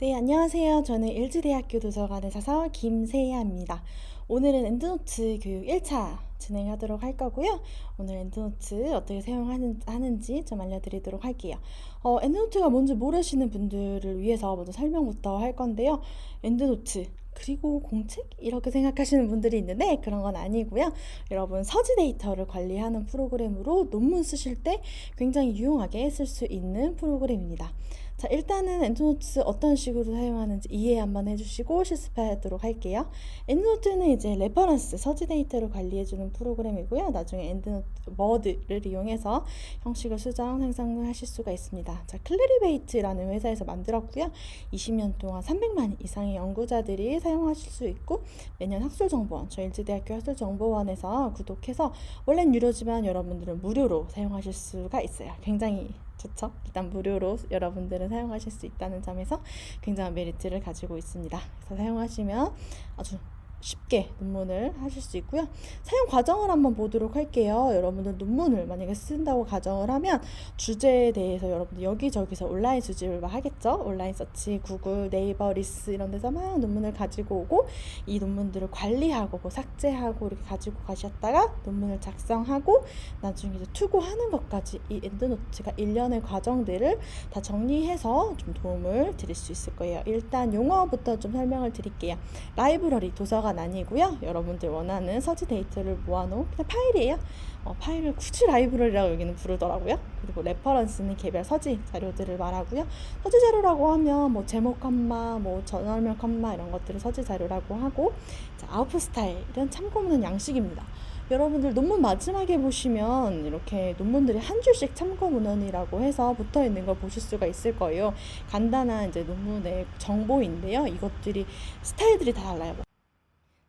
네, 안녕하세요. 저는 일지대학교 도서관의 사서 김세희입니다. 오늘은 엔드노트 교육 1차 진행하도록 할 거고요. 오늘 엔드노트 어떻게 사용하는지 좀 알려드리도록 할게요. 어, 엔드노트가 뭔지 모르시는 분들을 위해서 먼저 설명부터 할 건데요. 엔드노트 그리고 공책? 이렇게 생각하시는 분들이 있는데 그런 건 아니고요. 여러분 서지 데이터를 관리하는 프로그램으로 논문 쓰실 때 굉장히 유용하게 쓸 수 있는 프로그램입니다. 자, 일단은 엔드노트 어떤 식으로 사용하는지 이해 한번 해주시고 실습하도록 할게요. 엔드노트는 이제 레퍼런스, 서지 데이터를 관리해주는 프로그램이고요. 나중에 엔드노트 머드를 이용해서 형식을 수정, 생성을 하실 수가 있습니다. 자, 클리리베이트라는 회사에서 만들었고요. 20년 동안 300만 이상의 연구자들이 사용하실 수 있고 매년 학술정보원, 저 일지대학교 학술정보원에서 구독해서 원래는 유료지만 여러분들은 무료로 사용하실 수가 있어요. 굉장히 좋죠? 일단 무료로 여러분들은 사용하실 수 있다는 점에서 굉장한 메리트를 가지고 있습니다. 그래서 사용하시면 아주 쉽게 논문을 하실 수 있고요. 사용 과정을 한번 보도록 할게요. 여러분들 논문을 만약에 쓴다고 가정을 하면 주제에 대해서 여러분들 여기저기서 온라인 수집을 막 하겠죠. 온라인 서치, 구글, 네이버, 리스 이런 데서 막 논문을 가지고 오고 이 논문들을 관리하고 뭐 삭제하고 이렇게 가지고 가셨다가 논문을 작성하고 나중에 이제 투고하는 것까지 이 엔드노트가 일련의 과정들을 다 정리해서 좀 도움을 드릴 수 있을 거예요. 일단 용어부터 좀 설명을 드릴게요. 라이브러리 도서관 도서관 아니고요. 여러분들 원하는 서지 데이터를 모아놓은 그냥 파일이에요. 어, 파일을 굳이 라이브러리라고 여기는 부르더라고요. 그리고 레퍼런스는 개별 서지 자료들을 말하고요. 서지 자료라고 하면 뭐 제목 컴마, 뭐 전설명 컴마 이런 것들을 서지 자료라고 하고 자, 아웃풋 스타일은 참고문은 양식입니다. 여러분들 논문 마지막에 보시면 이렇게 논문들이 한 줄씩 참고 문헌이라고 해서 붙어 있는 걸 보실 수가 있을 거예요. 간단한 이제 논문의 정보인데요. 이것들이 스타일들이 다 달라요.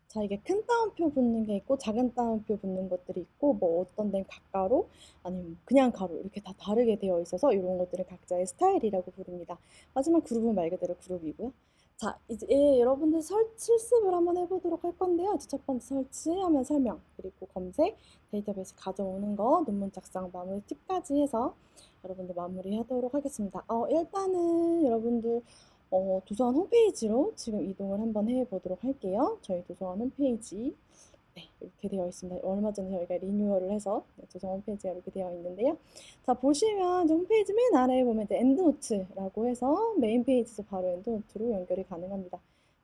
자, 이게 큰 따옴표 붙는 게 있고 작은 따옴표 붙는 것들이 있고 뭐 어떤 데는 각가로 아니면 그냥 가로 이렇게 다 다르게 되어 있어서 이런 것들을 각자의 스타일이라고 부릅니다. 하지만 그룹은 말 그대로 그룹이고요. 자, 이제 예, 여러분들 설, 실습을 한번 해보도록 할 건데요. 첫 번째 설치하면 설명, 그리고 검색, 데이터베이스 가져오는 거, 논문 작성, 마무리 팁까지 해서 여러분들 마무리하도록 하겠습니다. 어, 일단은 여러분들 어, 도서관 홈페이지로 지금 이동을 한번 해보도록 할게요. 저희 도서관 홈페이지 네, 이렇게 되어 있습니다. 얼마 전에 저희가 리뉴얼을 해서 네, 도서관 홈페이지가 이렇게 되어 있는데요. 자 보시면 홈페이지 맨 아래에 보면 엔드노트라고 해서 메인 페이지에서 바로 엔드노트로 연결이 가능합니다.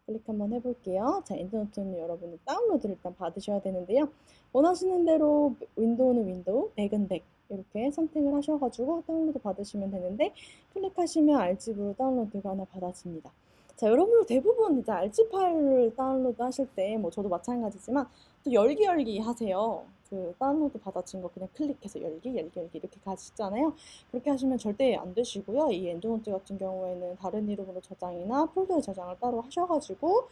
클릭 한번 해볼게요. 자, 엔드노트는 여러분이 다운로드를 일단 받으셔야 되는데요. 원하시는 대로 윈도우는 윈도우, 백은 백, 이렇게 선택을 하셔가지고 다운로드 받으시면 되는데 클릭하시면 알집으로 다운로드가 하나 받아집니다. 자, 여러분들 대부분 이제 알집 파일을 다운로드 하실 때, 뭐 저도 마찬가지지만 또 열기 열기 하세요. 그 다운로드 받아진 거 그냥 클릭해서 열기, 열기, 열기 이렇게 가시잖아요. 그렇게 하시면 절대 안 되시고요. 이 엔드노트 같은 경우에는 다른 이름으로 저장이나 폴더에 저장을 따로 하셔가지고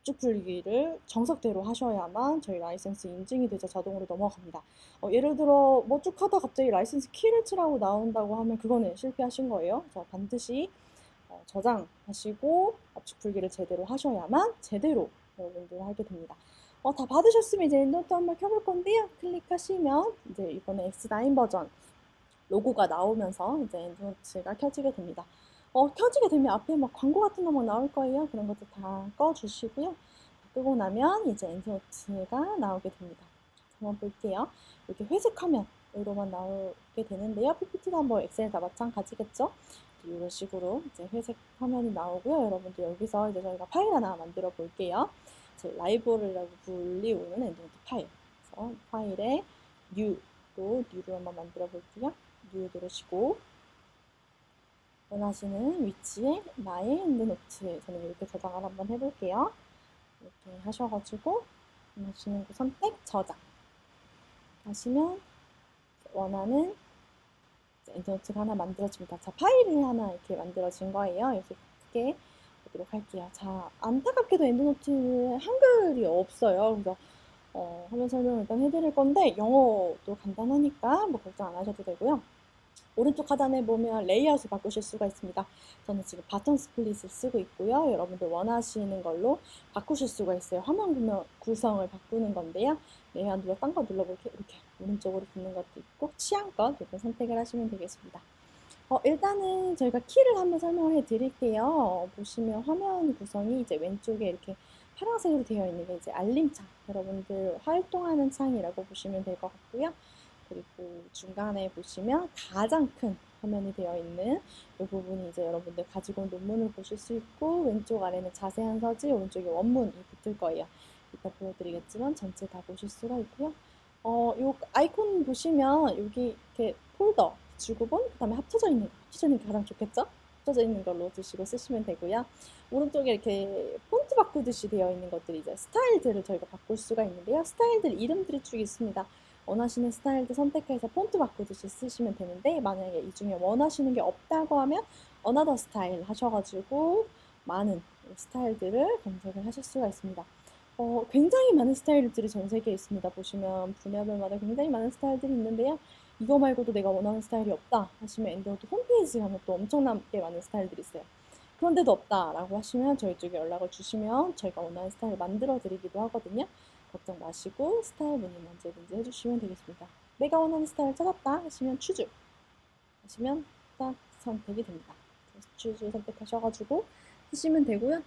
압축 풀기를 정석대로 하셔야만 저희 라이센스 인증이 되죠. 자동으로 넘어갑니다. 어, 예를 들어 뭐 쭉 하다 갑자기 라이센스 키를 치라고 나온다고 하면 그거는 실패하신 거예요. 자, 반드시 어, 저장하시고 압축 풀기를 제대로 하셔야만 제대로 여러분들 하게 됩니다. 어, 다 받으셨으면 이제 엔더트 한번 켜볼 건데요. 클릭하시면 이제 이번에 X9 버전 로고가 나오면서 이제 엔드노트가 켜지게 됩니다. 어, 켜지게 되면 앞에 막 광고 같은 거 막 나올 거예요. 그런 것도 다 꺼주시고요. 끄고 나면 이제 엔드노트가 나오게 됩니다. 한번 볼게요. 이렇게 회색 화면으로만 나오게 되는데요. PPT나 뭐 엑셀 다 마찬가지겠죠? 이런 식으로 이제 회색 화면이 나오고요. 여러분들 여기서 이제 저희가 파일 하나 만들어 볼게요. 라이브러리라고 불리우는 엔드노트 파일. 그래서 파일에 뉴로 뉴를 한번 만들어 볼게요. 뉴 누르시고 원하시는 위치에 나의 핸드노트 저는 이렇게 저장을 한번 해볼게요. 이렇게 하셔가지고 원하시는 곳 선택 저장 하시면 원하는 엔드노트가 하나 만들어집니다. 자 파일이 하나 이렇게 만들어진 거예요. 이렇게 크게 보도록 할게요. 자 안타깝게도 엔드노트에 한글이 없어요. 그래서 어, 화면 설명을 일단 해드릴 건데 영어도 간단하니까 뭐 걱정 안 하셔도 되고요. 오른쪽 하단에 보면 레이아웃을 바꾸실 수가 있습니다. 저는 지금 바텀 스플릿을 쓰고 있고요. 여러분들 원하시는 걸로 바꾸실 수가 있어요. 화면 구성을 바꾸는 건데요. 레이아웃 눌러 딴거 눌러볼게요. 이렇게 오른쪽으로 붙는 것도 있고 취향껏 이렇게 선택을 하시면 되겠습니다. 어, 일단은 저희가 키를 한번 설명을 해 드릴게요. 보시면 화면 구성이 이제 왼쪽에 이렇게 파란색으로 되어 있는 게 이제 알림창. 여러분들 활동하는 창이라고 보시면 될 것 같고요. 그리고 중간에 보시면 가장 큰 화면이 되어 있는 이 부분이 이제 여러분들 가지고 온 논문을 보실 수 있고 왼쪽 아래는 자세한 서지, 오른쪽에 원문이 붙을 거예요. 이따 보여드리겠지만 전체 다 보실 수가 있고요. 어, 요 아이콘 보시면 여기 이렇게 폴더, 주구본, 그 다음에 합쳐져 있는 거, 합쳐져 있는 게 가장 좋겠죠? 합쳐져 있는 걸로 두시고 쓰시면 되고요. 오른쪽에 이렇게 폰트 바꾸듯이 되어 있는 것들이 이제 스타일들을 저희가 바꿀 수가 있는데요. 스타일들 이름들이 쭉 있습니다. 원하시는 스타일들 선택해서 폰트 바꾸듯이 쓰시면 되는데 만약에 이 중에 원하시는 게 없다고 하면 어나더 스타일 하셔가지고 많은 스타일들을 검색을 하실 수가 있습니다. 어, 굉장히 많은 스타일들이 전 세계에 있습니다. 보시면 분야별마다 굉장히 많은 스타일들이 있는데요. 이거 말고도 내가 원하는 스타일이 없다 하시면 엔더노트 홈페이지 가면 또 엄청나게 많은 스타일들이 있어요. 그런데도 없다라고 하시면 저희 쪽에 연락을 주시면 저희가 원하는 스타일을 만들어 드리기도 하거든요. 걱정 마시고 스타일 문의는 언제든지 해주시면 되겠습니다. 내가 원하는 스타일 찾았다 하시면 추주 하시면 딱 선택이 됩니다. 추주 선택하셔가지고 쓰시면 되고요.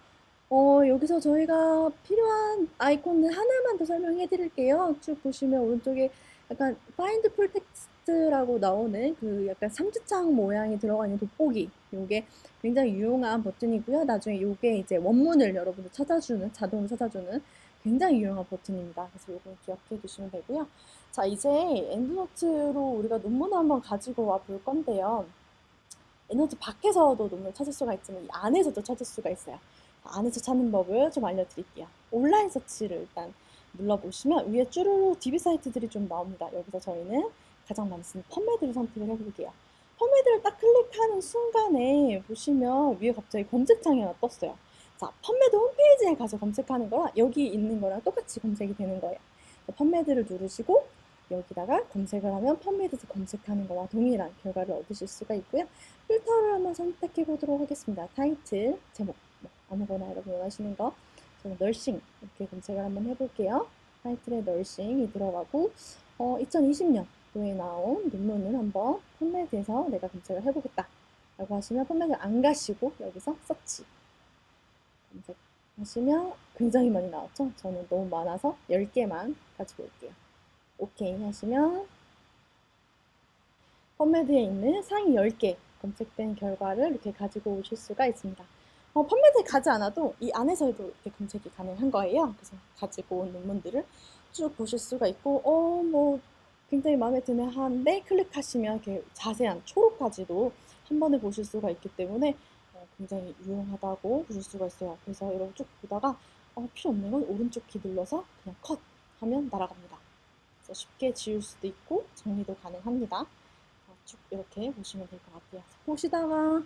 어, 여기서 저희가 필요한 아이콘을 하나만 더 설명해 드릴게요. 쭉 보시면 오른쪽에 약간 find full text라고 나오는 그 약간 삼지창 모양이 들어가 있는 돋보기. 요게 굉장히 유용한 버튼이고요. 나중에 요게 이제 원문을 여러분들 찾아주는, 자동으로 찾아주는 굉장히 유용한 버튼입니다. 그래서 이거 기억해 두시면 되고요. 자, 이제 엔드노트로 우리가 논문을 한번 가지고 와 볼 건데요. 엔드노트 밖에서도 논문을 찾을 수가 있지만 이 안에서도 찾을 수가 있어요. 안에서 찾는 법을 좀 알려드릴게요. 온라인 서치를 일단 눌러보시면 위에 쭈루루 DB 사이트들이 좀 나옵니다. 여기서 저희는 가장 많이 쓰는 펌메드를 선택을 해볼게요. 펌메드를 딱 클릭하는 순간에 보시면 위에 갑자기 검색창이 하나 떴어요. 자, 펌메드 홈페이지에 가서 검색하는 거랑 여기 있는 거랑 똑같이 검색이 되는 거예요. 펌메드를 누르시고 여기다가 검색을 하면 펌메드에서 검색하는 거와 동일한 결과를 얻으실 수가 있고요. 필터를 한번 선택해 보도록 하겠습니다. 타이틀, 제목, 뭐 아무거나 여러분 원하시는 거 저는 널싱 이렇게 검색을 한번 해볼게요. 타이틀에 널싱이 들어가고 어, 2020년도에 나온 논문을 한번 펌메드에서 내가 검색을 해보겠다 라고 하시면 펌메드 안 가시고 여기서 서치 검색하시면 굉장히 많이 나왔죠? 저는 너무 많아서 10개만 가지고 올게요. 오케이 하시면 펌메드에 있는 상위 10개 검색된 결과를 이렇게 가지고 오실 수가 있습니다. 어, 펌메드에 가지 않아도 이 안에서도 이렇게 검색이 가능한 거예요. 그래서 가지고 온 논문들을 쭉 보실 수가 있고, 어, 뭐, 굉장히 마음에 드네 하는데 클릭하시면 이렇게 자세한 초록까지도 한 번에 보실 수가 있기 때문에 어, 굉장히 유용하다고 보실 수가 있어요. 그래서 여러분 쭉 보다가 어, 필요 없는 건 오른쪽 키 눌러서 그냥 컷 하면 날아갑니다. 그래서 쉽게 지울 수도 있고 정리도 가능합니다. 쭉 이렇게 보시면 될 것 같아요. 보시다가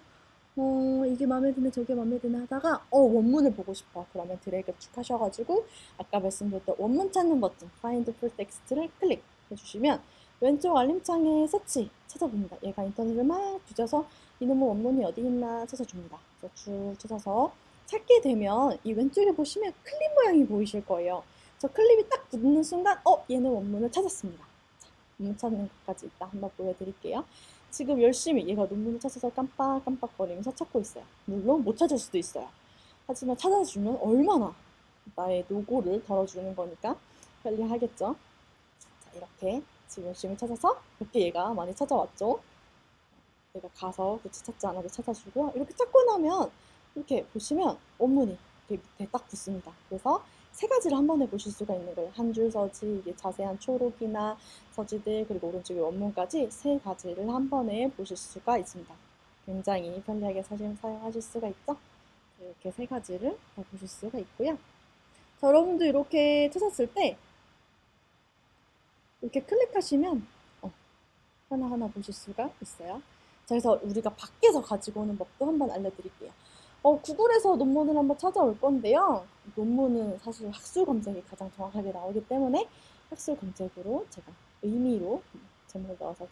어, 이게 마음에 드네, 저게 마음에 드네 하다가, 어, 원문을 보고 싶어. 그러면 드래그 쭉 하셔가지고, 아까 말씀드렸던 원문 찾는 버튼, Find Full Text를 클릭해주시면, 왼쪽 알림창에 서치 찾아봅니다. 얘가 인터넷을 막 뒤져서 이놈의 원문이 어디 있나 찾아줍니다. 쭉 찾아서 찾게 되면, 이 왼쪽에 보시면 클립 모양이 보이실 거예요. 저 클립이 딱 붙는 순간, 어, 얘는 원문을 찾았습니다. 자, 원문 찾는 것까지 이따 한번 보여드릴게요. 지금 열심히 얘가 논문을 찾아서 깜빡깜빡거리면서 찾고 있어요. 물론 못 찾을 수도 있어요. 하지만 찾아주면 얼마나 나의 노고를 덜어주는 거니까 편리하겠죠. 자, 이렇게 지금 열심히 찾아서 이렇게 얘가 많이 찾아왔죠. 내가 가서 굳이 찾지 않아도 찾아주고요. 이렇게 찾고 나면 이렇게 보시면 원문이 이렇게 밑에 딱 붙습니다. 그래서 세 가지를 한 번에 보실 수가 있는 거예요. 한 줄 서지, 이게 자세한 초록이나 서지들, 그리고 오른쪽에 원문까지 세 가지를 한 번에 보실 수가 있습니다. 굉장히 편리하게 사실 사용하실 수가 있죠. 이렇게 세 가지를 다 보실 수가 있고요. 자, 여러분도 이렇게 찾았을 때 이렇게 클릭하시면 어, 하나하나 보실 수가 있어요. 자, 그래서 우리가 밖에서 가지고 오는 법도 한번 알려드릴게요. 어, 구글에서 논문을 한번 찾아올 건데요. 논문은 사실 학술 검색이 가장 정확하게 나오기 때문에 학술 검색으로 제가 의미로 제목을 넣어서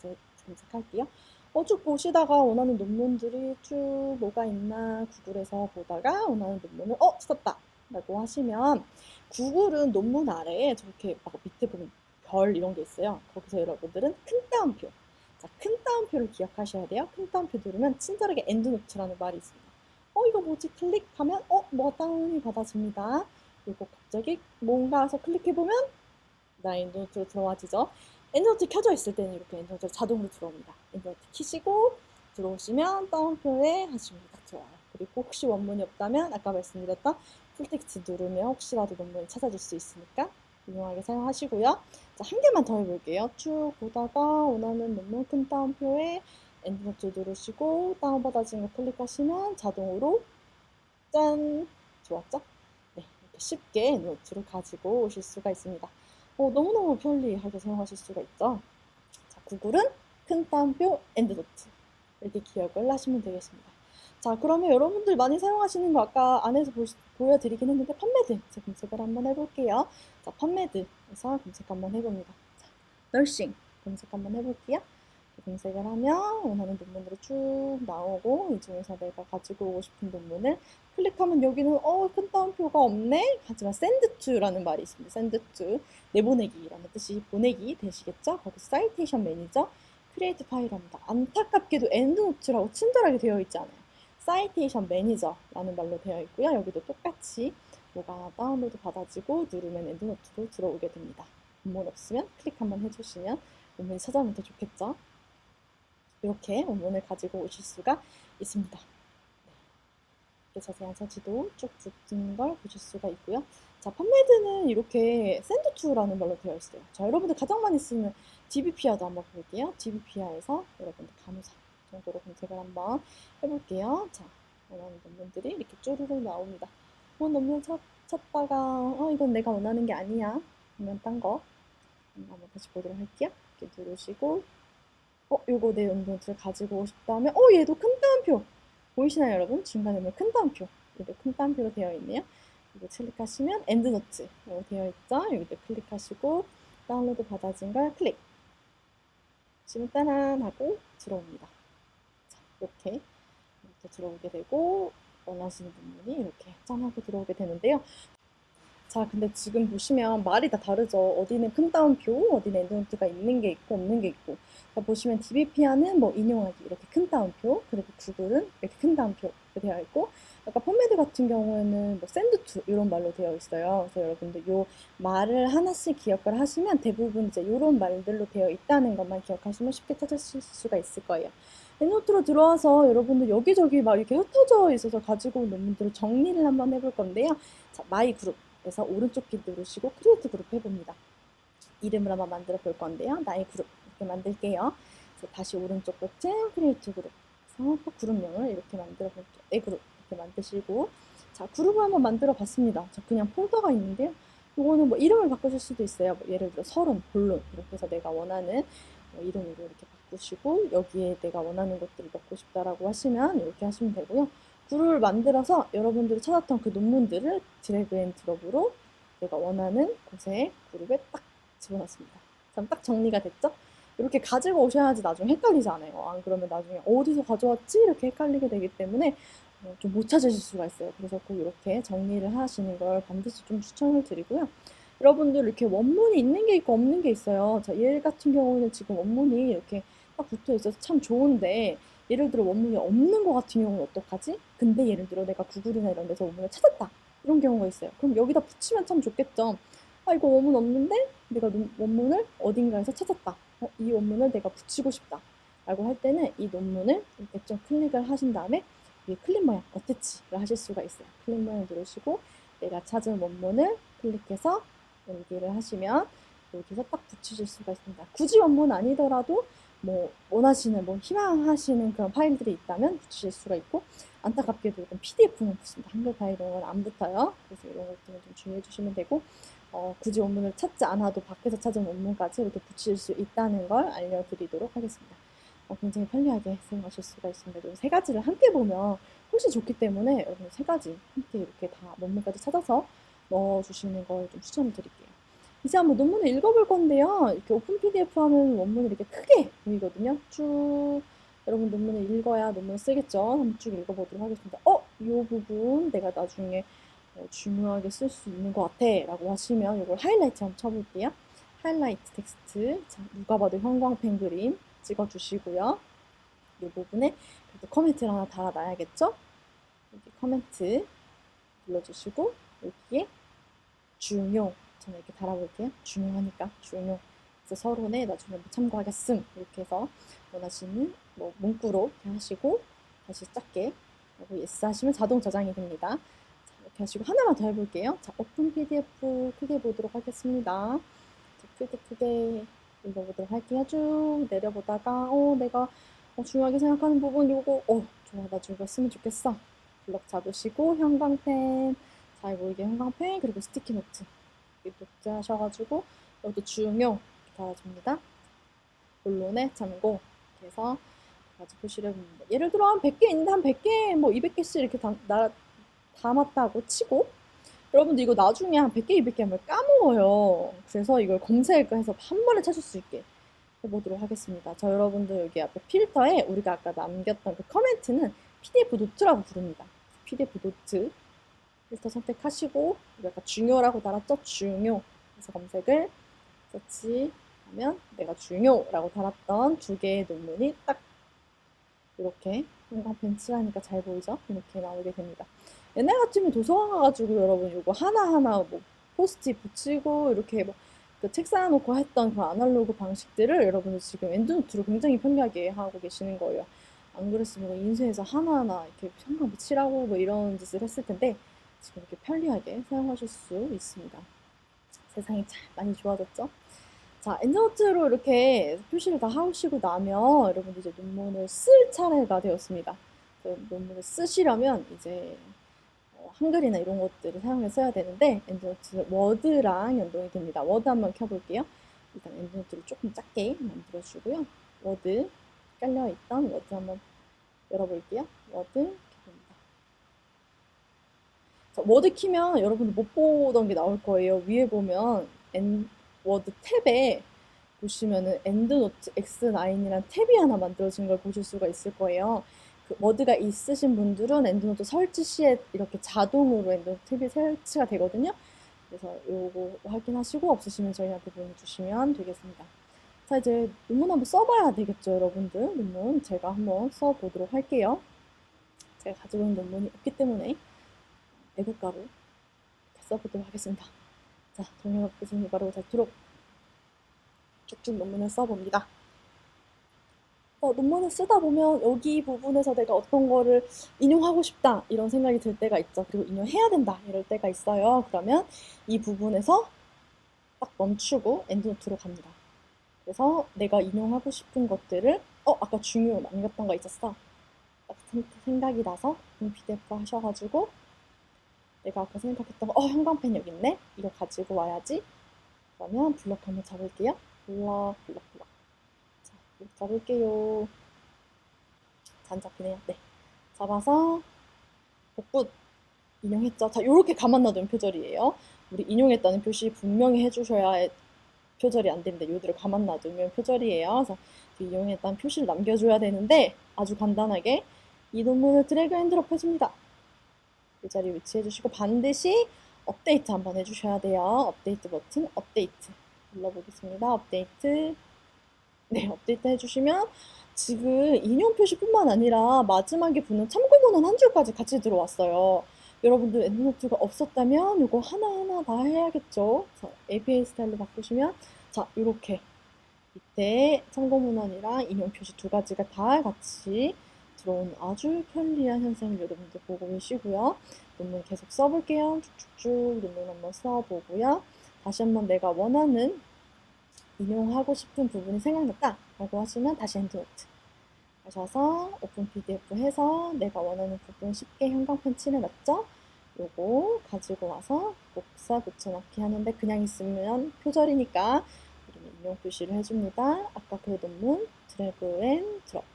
검색할게요. 어, 쭉 보시다가 원하는 논문들이 쭉 뭐가 있나 구글에서 보다가 원하는 논문을 어 찾았다 라고 하시면 구글은 논문 아래에 저렇게 막 밑에 보면 별 이런 게 있어요. 거기서 여러분들은 큰 따옴표 자, 큰 따옴표를 기억하셔야 돼요. 큰 따옴표 누르면 친절하게 엔드노트라는 말이 있습니다. 어, 이거 뭐지? 클릭하면, 어, 뭐가 다운이 받아집니다. 그리고 갑자기 뭔가 해서 클릭해보면, 나 엔드노트로 들어와지죠. 엔드노트 켜져 있을 때는 이렇게 엔드노트가 자동으로 들어옵니다. 엔드노트 키시고, 들어오시면 따옴표에 하시면 딱 들어와요. 그리고 혹시 원문이 없다면, 아까 말씀드렸던 풀텍스트 누르면 혹시라도 논문을 찾아줄 수 있으니까 유용하게 사용하시고요. 자, 한 개만 더 해볼게요. 쭉 보다가 원하는 논문 큰 따옴표에 엔드노트 누르시고 다운받아진 거 클릭하시면 자동으로 짠! 좋았죠? 네, 이렇게 쉽게 노트를 가지고 오실 수가 있습니다. 어, 너무너무 편리하게 사용하실 수가 있죠. 자, 구글은 큰 따옴표 엔드노트 이렇게 기억을 하시면 되겠습니다. 자, 그러면 여러분들 많이 사용하시는 거 아까 안에서 보시, 보여드리긴 했는데 펀메드 제 검색을 한번 해볼게요. 자, 펀메드에서 검색 한번 해봅니다. 자, 널싱 검색 한번 해볼게요. 검색을 하면 원하는 논문으로 쭉 나오고 이 중에서 내가 가지고 오고 싶은 논문을 클릭하면 여기는 어, 큰 따옴표가 없네? 하지만 send to라는 말이 있습니다. send to 내보내기라는 뜻이 보내기 되시겠죠? 거기서 사이테이션 매니저 크리에이트 파일합니다. 안타깝게도 엔드노트라고 친절하게 되어 있지 않아요. 사이테이션 매니저라는 말로 되어 있고요. 여기도 똑같이 뭐가 다운로드 받아지고 누르면 엔드노트로 들어오게 됩니다. 원문 없으면 클릭 한번 해주시면 원문이 찾아오면 더 좋겠죠. 이렇게 원문을 가지고 오실 수가 있습니다. 네. 이렇게 자세한 사지도 쭉 붙은 걸 보실 수가 있고요. 자, 펀메드는 이렇게 샌드투라는 말로 되어 있어요. 자, 여러분들 가장 많이 쓰는 DBPR도 한번 볼게요. DBPR에서 여러분들 간호사 정도로 검색을 한번 해볼게요. 자, 원하는 논문들이 이렇게 쪼르르 나옵니다. 어, 논문 찾, 찾다가 어, 이건 내가 원하는 게 아니야. 그러면 딴 거. 한번 다시 보도록 할게요. 이렇게 누르시고 어, 요거 내 논문을 가지고 싶다면 어, 얘도 큰 따옴표. 보이시나요, 여러분? 중간에 큰 따옴표. 얘도 큰 따옴표로 되어 있네요. 이거 클릭하시면 엔드노트 되어 있죠? 여기도 클릭하시고 다운로드 받아진 걸 클릭. 지금 따란 하고 들어옵니다. 자, 이렇게 이렇게 들어오게 되고 원하시는 부분이 이렇게 짠하고 들어오게 되는데요. 자, 근데 지금 보시면 말이 다 다르죠. 어디는 큰 따옴표, 어디는 엔드노트가 있는 게 있고 없는 게 있고. 자, 보시면 DBPR는 뭐 인용하기 이렇게 큰 따옴표, 그리고 구글은 이렇게 큰 따옴표 되어 있고, 아까 펌메드 같은 경우에는 뭐 샌드 투 이런 말로 되어 있어요. 그래서 여러분들 요 말을 하나씩 기억을 하시면 대부분 이제 이런 말들로 되어 있다는 것만 기억하시면 쉽게 찾으실 수가 있을 거예요. 엔노트로 들어와서 여러분들 여기저기 막 이렇게 흩어져 있어서 가지고 온 논문들을 정리를 한번 해볼 건데요. 자, 마이 그룹에서 오른쪽 키 누르시고 크리에이트 그룹 해봅니다. 이름을 한번 만들어 볼 건데요. 나의 그룹 이렇게 만들게요. 그래서 다시 오른쪽 버튼 크리에이트 그룹. 그래서 또 그룹명을 이렇게 만들어 볼게요. 내 그룹 이렇게 만드시고 자 그룹을 한번 만들어 봤습니다. 자 그냥 폴더가 있는데요. 이거는 뭐 이름을 바꾸실 수도 있어요. 뭐 예를 들어 서른, 본론 이렇게 해서 내가 원하는 뭐 이름으로 이렇게 바꾸시고 여기에 내가 원하는 것들을 넣고 싶다라고 하시면 이렇게 하시면 되고요. 그룹을 만들어서 여러분들이 찾았던 그 논문들을 드래그 앤 드롭으로 내가 원하는 곳에 그룹에 딱 집어넣습니다. 그럼 딱 정리가 됐죠? 이렇게 가지고 오셔야지 나중에 헷갈리지 않아요. 안 그러면 나중에 어디서 가져왔지? 이렇게 헷갈리게 되기 때문에 어, 좀못 찾으실 수가 있어요. 그래서 꼭 이렇게 정리를 하시는 걸 반드시 좀 추천을 드리고요. 여러분들 이렇게 원문이 있는 게 있고 없는 게 있어요. 자, 얘 같은 경우는 지금 원문이 이렇게 딱 붙어 있어서 참 좋은데 예를 들어 원문이 없는 것 같은 경우는 어떡하지? 근데 예를 들어 내가 구글이나 이런 데서 원문을 찾았다. 이런 경우가 있어요. 그럼 여기다 붙이면 참 좋겠죠. 아, 이거 원문 없는데 내가 원문을 어딘가에서 찾았다. 어, 이 원문을 내가 붙이고 싶다. 라고 할 때는 이 논문을 이렇게 좀 클릭을 하신 다음에 위에 클릭 모양 어땠지를 하실 수가 있어요. 클릭 모양 누르시고 내가 찾은 원문을 클릭해서 연기를 하시면 여기서 딱 붙이실 수가 있습니다. 굳이 원문 아니더라도 뭐 원하시는 뭐 희망하시는 그런 파일들이 있다면 붙이실 수가 있고 안타깝게도 이건 PDF는 붙습니다. 한글 파일은 안 붙어요. 그래서 이런 것들은 좀 주의해 주시면 되고 어, 굳이 원문을 찾지 않아도 밖에서 찾은 원문까지 이렇게 붙일 수 있다는 걸 알려드리도록 하겠습니다. 어, 굉장히 편리하게 사용하실 수가 있습니다. 그리고 세 가지를 함께 보면 훨씬 좋기 때문에 여러분 세 가지 함께 이렇게 다 원문까지 찾아서 넣어주시는 걸 좀 추천드릴게요. 이제 한번 논문을 읽어볼 건데요. 이렇게 오픈 PDF 하면 원문이 이렇게 크게 보이거든요. 쭉 여러분 논문을 읽어야 논문을 쓰겠죠. 한번 쭉 읽어보도록 하겠습니다. 어, 이 부분 내가 나중에 어, 중요하게 쓸 수 있는 것 같아 라고 하시면 이걸 하이라이트 한번 쳐볼게요. 하이라이트 텍스트. 자, 누가 봐도 형광펜 그림. 찍어주시고요. 이 부분에 그래도 코멘트를 하나 달아놔야겠죠? 여기 코멘트 눌러주시고 여기에 중요 저는 이렇게 달아볼게요. 중요하니까 중요. 그래서 서론에 나중에 뭐 참고하겠음 이렇게 해서 원하시는 뭐 문구로 하시고 다시 작게 하고 예스 하시면 자동 저장이 됩니다. 자, 이렇게 하시고 하나만 더 해볼게요. 자, 오픈 PDF 크게 보도록 하겠습니다. 자, 크게 크게 읽어보도록 할게요. 쭉 내려보다가 어 내가 어, 중요하게 생각하는 부분 이거 어 좋아 나 이거 쓰면 좋겠어. 블럭 잡으시고 형광펜 잘 보이게 형광펜 그리고 스티키 노트 이렇게 복제하셔가지고 이것도 중요 달아줍니다. 본론에 참고 해서 가지 표시를 해봅니다. 예를 들어 한 100개 있는데 한 100개 뭐 200개씩 이렇게 다, 나, 담았다고 치고 여러분들 이거 나중에 한 100개, 200개 하면 까먹어요. 그래서 이걸 검색해서 한 번에 찾을 수 있게 해보도록 하겠습니다. 자, 여러분들 여기 앞에 필터에 우리가 아까 남겼던 그 커멘트는 PDF 노트라고 부릅니다. PDF 노트 필터 선택하시고 아까 중요라고 달았죠? 중요. 그래서 검색을 서치하면 내가 중요라고 달았던 두 개의 논문이 딱 이렇게 형광펜 칠하니까 잘 보이죠? 이렇게 나오게 됩니다. 옛날 같으면 도서관 가가지고 여러분 이거 하나하나 뭐 포스트잇 붙이고 이렇게 뭐그 책상에 놓고 했던 그 아날로그 방식들을 여러분들 지금 엔드노트로 굉장히 편리하게 하고 계시는 거예요. 안 그랬으면 인쇄해서 하나하나 이렇게 형광 붙이라고 뭐 이런 짓을 했을 텐데 이렇게 편리하게 사용하실 수 있습니다. 세상이 참 많이 좋아졌죠? 자, 엔드노트로 이렇게 표시를 다 하시고 나면 여러분들 이제 논문을 쓸 차례가 되었습니다. 그 논문을 쓰시려면 이제 어, 한글이나 이런 것들을 사용해서 써야 되는데 엔드노트 워드랑 연동이 됩니다. 워드 한번 켜볼게요. 일단 엔드노트를 조금 작게 만들어주고요. 워드 깔려있던 워드 한번 열어볼게요. 워드 워드 키면 여러분들 못 보던 게 나올 거예요. 위에 보면 엔, 워드 탭에 보시면은 엔드노트 X9이란 탭이 하나 만들어진 걸 보실 수가 있을 거예요. 그 워드가 있으신 분들은 엔드노트 설치 시에 이렇게 자동으로 엔드노트 탭이 설치가 되거든요. 그래서 요거 확인하시고 없으시면 저희한테 보내주시면 되겠습니다. 자 이제 논문 한번 써봐야 되겠죠 여러분들 논문 제가 한번 써보도록 할게요. 제가 가지고 있는 논문이 없기 때문에 애국가로 써보도록 하겠습니다. 자, 동영업 교수님 바로 자도록 쭉쭉 논문을 써봅니다. 어, 논문을 쓰다 보면 여기 부분에서 내가 어떤 거를 인용하고 싶다 이런 생각이 들 때가 있죠. 그리고 인용해야 된다 이럴 때가 있어요. 그러면 이 부분에서 딱 멈추고 엔드노트로 갑니다. 그래서 내가 인용하고 싶은 것들을 어 아까 중요 남겼던 거 있었어. 딱 생각이 나서 PDF 하셔가지고 내가 아까 생각했던 거, 어, 형광펜 여기 있네? 이거 가지고 와야지. 그러면 블럭 한번 잡을게요. 블럭, 블럭, 블럭. 자, 블럭 잡을게요. 잔 잡히네요. 네. 잡아서, 복붙 인용했죠. 자, 요렇게 가만 놔두면 표절이에요. 우리 인용했다는 표시 분명히 해주셔야 표절이 안 됩니다. 요들을 가만 놔두면 표절이에요. 그래서 그 인용했다는 표시를 남겨줘야 되는데 아주 간단하게 이 논문을 드래그 앤 드롭 해줍니다. 이 자리에 위치해 주시고 반드시 업데이트 한번 해주셔야 돼요. 업데이트 버튼 업데이트 눌러보겠습니다. 업데이트 네 업데이트 해주시면 지금 인용 표시뿐만 아니라 마지막에 붙는 참고문헌 한 줄까지 같이 들어왔어요. 여러분들 엔드노트가 없었다면 이거 하나하나 다 해야겠죠. 자, APA 스타일로 바꾸시면 자 이렇게 밑에 참고문헌이랑 인용 표시 두 가지가 다 같이 들어온 아주 편리한 현상을 여러분들 보고 계시고요. 논문 계속 써볼게요. 쭉쭉쭉 논문 한번 써보고요. 다시 한번 내가 원하는 인용하고 싶은 부분이 생각났다 라고 하시면 다시 엔드노트 하셔서 오픈 PDF 해서 내가 원하는 부분 쉽게 형광펜 칠해놨죠? 요거 가지고 와서 복사 붙여넣기 하는데 그냥 있으면 표절이니까 인용 표시를 해줍니다. 아까 그 논문 드래그 앤 드롭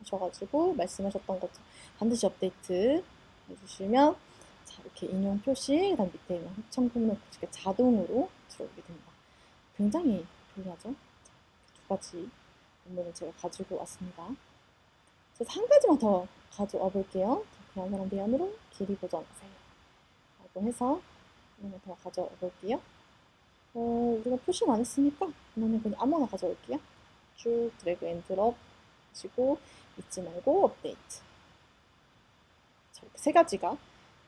하셔가지고 말씀하셨던 것처럼 반드시 업데이트 해주시면 자 이렇게 인용 표시 그 다음 밑에 있는 합성품을 이렇게 자동으로 들어오게 됩니다. 굉장히 편리하죠? 두 가지 논문을 제가 가지고 왔습니다. 그래서 한 가지만 더 가져와 볼게요. 그냥 사람 대안으로 길이 보정하세요. 해서 하나만 더 가져와 볼게요. 어, 우리가 표시는 안 했으니까 그러면 그냥 아무나 가져올게요. 쭉 드래그 앤 드롭 하시고 잊지 말고 업데이트. 자, 이렇게 세 가지가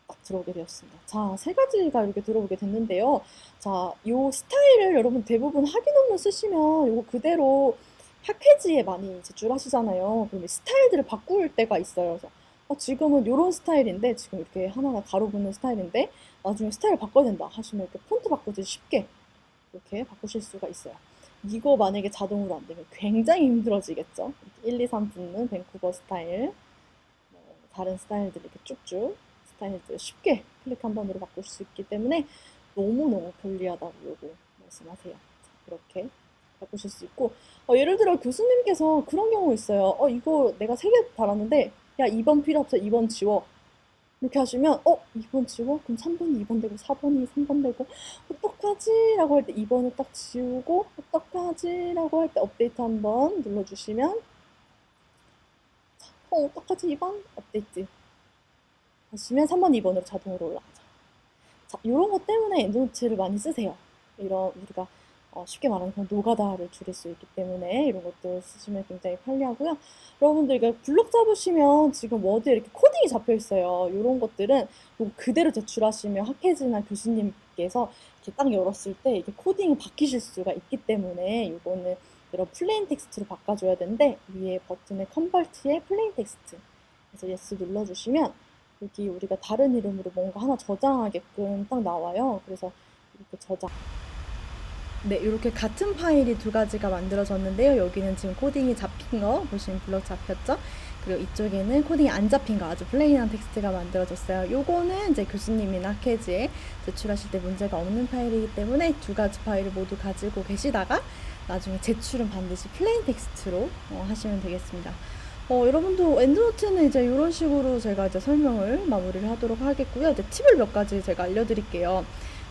딱 들어오게 되었습니다. 자, 세 가지가 이렇게 들어오게 됐는데요. 자, 요 스타일을 여러분 대부분 확인 업무 쓰시면 요거 그대로 패키지에 많이 제출하시잖아요. 그럼 이 스타일들을 바꿀 때가 있어요. 그래서 어, 지금은 요런 스타일인데 지금 이렇게 하나가 가로 붙는 스타일인데 나중에 스타일 바꿔야 된다 하시면 이렇게 폰트 바꾸듯이 쉽게 이렇게 바꾸실 수가 있어요. 이거 만약에 자동으로 안 되면 굉장히 힘들어지겠죠. 이렇게 1, 2, 3 붙는 밴쿠버 스타일, 뭐 다른 스타일들 이렇게 쭉쭉 스타일들 쉽게 클릭 한 번으로 바꿀 수 있기 때문에 너무너무 편리하다고 요거 말씀하세요. 자, 이렇게 바꾸실 수 있고 어, 예를 들어 교수님께서 그런 경우 있어요. 어 이거 내가 세 개 달았는데 야 2번 필요 없어 2번 지워 이렇게 하시면 어 2번 지워? 그럼 3번이 2번 되고 4번이 3번 되고 어떡하지? 라고 할 때 2번을 딱 지우고 어떡하지? 라고 할 때 업데이트 한번 눌러주시면 자, 어 어떡하지? 2번 업데이트 하시면 3번 2번으로 자동으로 올라가죠. 자 이런 것 때문에 엔드노트를 많이 쓰세요. 이런 우리가 어, 쉽게 말하면 노가다를 줄일 수 있기 때문에 이런 것들 쓰시면 굉장히 편리하고요. 여러분들 이거 블록 잡으시면 지금 워드에 이렇게 코딩이 잡혀 있어요. 이런 것들은 요거 그대로 제출하시면 학회지나 교수님께서 이렇게 딱 열었을 때 이게 코딩이 바뀌실 수가 있기 때문에 이거는 이런 플레인 텍스트로 바꿔줘야 되는데 위에 버튼에 컨버트에 플레인 텍스트 그래서 예스 눌러주시면 여기 우리가 다른 이름으로 뭔가 하나 저장하게끔 딱 나와요. 그래서 이렇게 저장 네, 이렇게 같은 파일이 두 가지가 만들어졌는데요. 여기는 지금 코딩이 잡힌 거 보시면 블럭 잡혔죠? 그리고 이쪽에는 코딩이 안 잡힌 거 아주 플레인한 텍스트가 만들어졌어요. 요거는 이제 교수님이나 학회지에 제출하실 때 문제가 없는 파일이기 때문에 두 가지 파일을 모두 가지고 계시다가 나중에 제출은 반드시 플레인 텍스트로 어, 하시면 되겠습니다. 어, 여러분도 엔드노트는 이제 이런 식으로 제가 이제 설명을 마무리를 하도록 하겠고요. 이제 팁을 몇 가지 제가 알려드릴게요.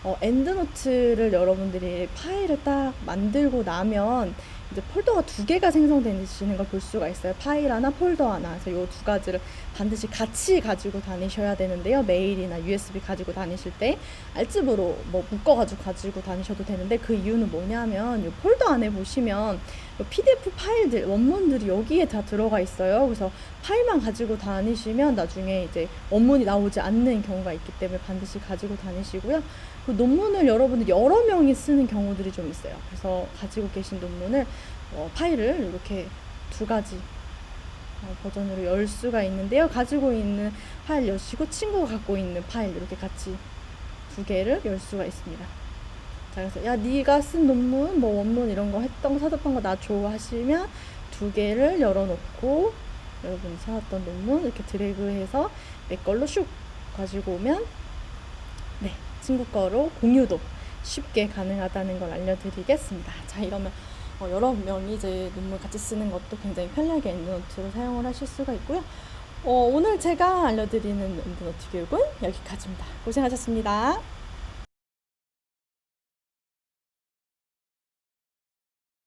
어, 엔드노트를 여러분들이 파일을 딱 만들고 나면 이제 폴더가 두 개가 생성되시는 걸 볼 수가 있어요. 파일 하나, 폴더 하나. 그래서 이 두 가지를 반드시 같이 가지고 다니셔야 되는데요. 메일이나 USB 가지고 다니실 때 알집으로 뭐 묶어가지고 가지고 다니셔도 되는데 그 이유는 뭐냐면 이 폴더 안에 보시면 요 PDF 파일들, 원문들이 여기에 다 들어가 있어요. 그래서 파일만 가지고 다니시면 나중에 이제 원문이 나오지 않는 경우가 있기 때문에 반드시 가지고 다니시고요. 그 논문을 여러분들 여러 명이 쓰는 경우들이 좀 있어요. 그래서 가지고 계신 논문을 어, 파일을 이렇게 두 가지 어, 버전으로 열 수가 있는데요. 가지고 있는 파일 여시고 친구가 갖고 있는 파일 이렇게 같이 두 개를 열 수가 있습니다. 자, 그래서 야 네가 쓴 논문 뭐 원문 이런 거 했던 거 사줬던 거 나 줘 하시면 두 개를 열어놓고 여러분이 찾았던 논문 이렇게 드래그해서 내 걸로 슉 가지고 오면 네 친구 거로 공유도 쉽게 가능하다는 걸 알려드리겠습니다. 자 이러면 어, 여러 명이 이제 논문 같이 쓰는 것도 굉장히 편리하게 엔드노트로 사용을 하실 수가 있고요. 어, 오늘 제가 알려드리는 엔드노트 교육은 여기까지입니다. 고생하셨습니다.